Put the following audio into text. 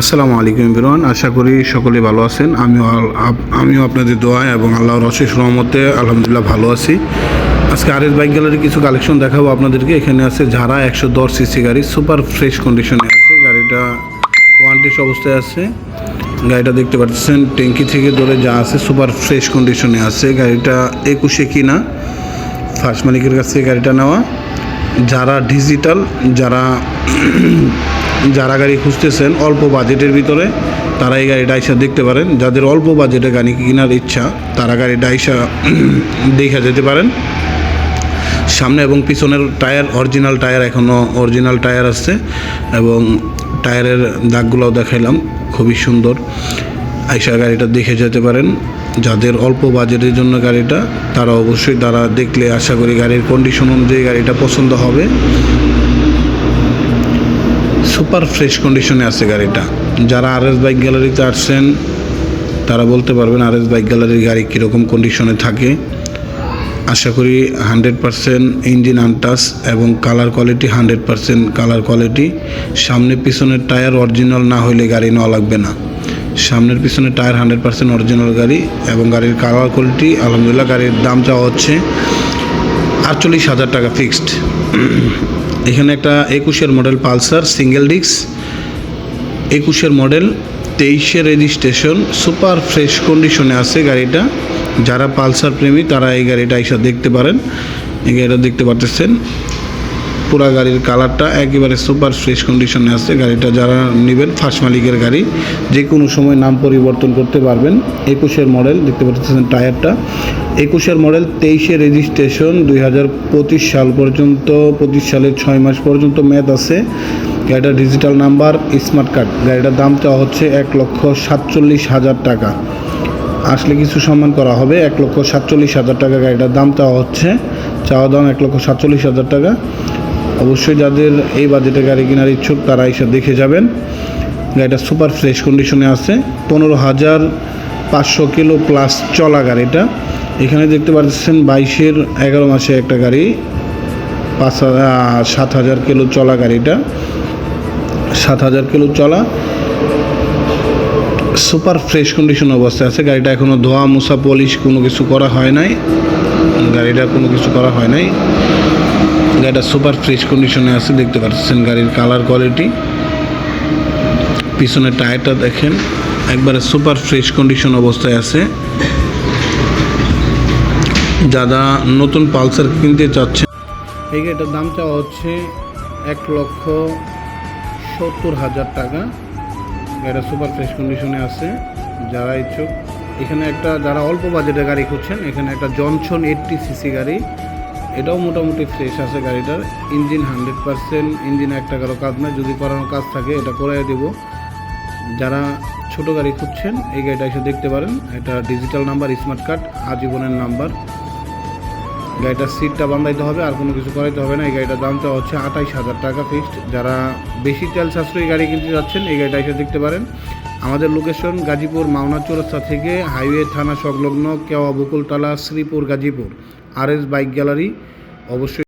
আসসালামু আলাইকুম বিরন আশা করি সকলে ভালো আছেন। আমিও আমিও আপনাদের দোয়া এবং আল্লাহর অশেষ রহমতে আলহামদুলিল্লাহ ভালো আছি। আজকে আর এস বাইক গ্যালারি কিছু কালেকশন দেখাবো আপনাদেরকে। এখানে আছে যারা একশো দশ সিসি গাড়ি, সুপার ফ্রেশ কন্ডিশনে আছে। গাড়িটা ওয়ান্টিস অবস্থায় আছে। গাড়িটা দেখতে পাচ্ছেন, ট্যাঙ্কি থেকে ধরে যা আছে সুপার ফ্রেশ কন্ডিশনে আছে। গাড়িটা একুশে কিনা, ফার্স্ট মালিকের কাছ থেকে গাড়িটা নেওয়া। যারা ডিজিটাল যারা যারা গাড়ি খুঁজতেছেন অল্প বাজেটের ভিতরে, তারা এই গাড়িটা আইসা দেখতে পারেন। যাদের অল্প বাজেটে গাড়ি কেনার ইচ্ছা, তারা গাড়িটা আইসা দেখা যেতে পারেন। সামনে এবং পিছনের টায়ার অরিজিনাল টায়ার এখনও অরিজিনাল টায়ার আছে এবং টায়ারের দাগগুলোও দেখাইলাম, খুবই সুন্দর। আইসা গাড়িটা দেখে যেতে পারেন। যাদের অল্প বাজেটের জন্য গাড়িটা, তারা অবশ্যই তারা দেখলে আশা করি গাড়ির কন্ডিশন অনুযায়ী গাড়িটা পছন্দ হবে। সুপার ফ্রেশ কন্ডিশনে আছে গাড়িটা। যারা আর এস বাইক গ্যালারিতে আসছেন, তারা বলতে পারবেন আর এস বাইক গ্যালারির গাড়ি কীরকম কন্ডিশনে থাকে। আশা করি হান্ড্রেড পারসেন্ট ইঞ্জিন আনটাস এবং colour quality hundred percent colour quality সামনে পিছনের টায়ার অরিজিনাল না হলে গাড়ি নেওয়া লাগবে না। সামনের পিছনে টায়ার হান্ড্রেড পারসেন্ট অরিজিনাল গাড়ি এবং গাড়ির কালার কোয়ালিটি আলহামদুলিল্লাহ গাড়ির দাম চাওয়া হচ্ছে, আটচল্লিশ হাজার টাকা ফিক্সড এখানে একটা একুশের মডেল পালসার, সিঙ্গেল ডিক্স একুশের মডেল, তেইশে রেজিস্ট্রেশন, সুপার ফ্রেশ কন্ডিশনে আছে গাড়িটা। যারা পালসার প্রেমী, তারা এই গাড়িটা এসে দেখতে পারেন। এই গাড়িটা দেখতে পারতেছেন। পুরা গাড়ির কালারটা একেবারে সুপার ফ্রেশ কন্ডিশনে আছে। গাড়িটা যারা নেবেন, ফার্স্ট মালিকের গাড়ি। যে কোনো সময় নাম পরিবর্তন করতে পারবেন। একুশের মডেল, দেখতে পাচ্ছেন টায়ারটা। একুশের মডেল তেইশে রেজিস্ট্রেশন দুই হাজার পঁচিশ সাল পর্যন্ত, পঁচিশ সালের ছয় মাস পর্যন্ত মেয়াদ আছে। গাড়িটা ডিজিটাল নাম্বার স্মার্ট কার্ড গাড়িটার দাম চাওয়া হচ্ছে এক লক্ষ সাতচল্লিশ হাজার টাকা। আসলে কিছু সম্মান করা হবে, এক লক্ষ সাতচল্লিশ হাজার টাকা গাড়িটার দাম চাওয়া হচ্ছে। চাওয়া দাম এক লক্ষ সাতচল্লিশ হাজার টাকা। অবশ্যই যাদের এই বাজেটে গাড়ি কেনার ইচ্ছুক, তারা এসে দেখে যাবেন। গাড়িটা সুপার ফ্রেশ কন্ডিশনে আছে। পনেরো হাজার পাঁচশো কিলো প্লাস চলা গাড়িটা এখানে দেখতে পাচ্ছেন বাইশের এগারো মাসে একটা গাড়ি, পাঁচ সাত হাজার কিলো চলা গাড়িটা সাত হাজার কিলো চলা। সুপার ফ্রেশ কন্ডিশন অবস্থায় আছে। গাড়িটা এখনও ধোয়া, মোছা পলিশ কোনো কিছু করা হয় নাই। গাড়িটা কোনো কিছু করা হয় নাই। গাড়িটা সুপার ফ্রেশ কন্ডিশনে আছে, দেখতে পাচ্ছেন গাড়ির কালার কোয়ালিটি পিছনের টায়ারটা দেখেন। একবারে সুপার ফ্রেশ কন্ডিশন অবস্থায় আছে। যারা নতুন পালসার কিনতে চাচ্ছেন এই গাড়িটার দাম চাওয়া হচ্ছে এক লক্ষ সত্তর হাজার টাকা। গাড়িটা সুপার ফ্রেশ কন্ডিশনে আছে, যারা ইচ্ছুক। এখানে একটা, যারা অল্প বাজেটে গাড়ি খুঁজছেন, এখানে একটা জনসন এইটটি সিসি গাড়ি। এটাও মোটামুটি ফ্রেশ আছে গাড়িটার। ইঞ্জিন হান্ড্রেড পারসেন্ট, ইঞ্জিন এক টাকারও কাজ নয় যদি করানোর কাজ থাকে, এটা করাই দেব। যারা ছোট গাড়ি খুঁজছেন, এই গাড়িটা এসে দেখতে পারেন। এটা ডিজিটাল নাম্বার স্মার্ট কার্ড আজীবনের নাম্বার গাড়িটার সিটটা বান্ধাইতে হবে, আর কোনো কিছু করাইতে হবে না। এই গাড়িটার দামটা হচ্ছে আঠাইশ হাজার টাকা ফিক্সড যারা বেশি তেল সাশ্রয়ী গাড়ি কিনতে যাচ্ছেন, এই গাড়িটা এসে দেখতে পারেন। আমাদের লোকেশন গাজীপুর মাওনা চৌরাস্তা থেকে হাইওয়ে থানা সংলগ্ন Keowa Bakultala Sreepur Gazipur. R S bike gallery অবশ্যই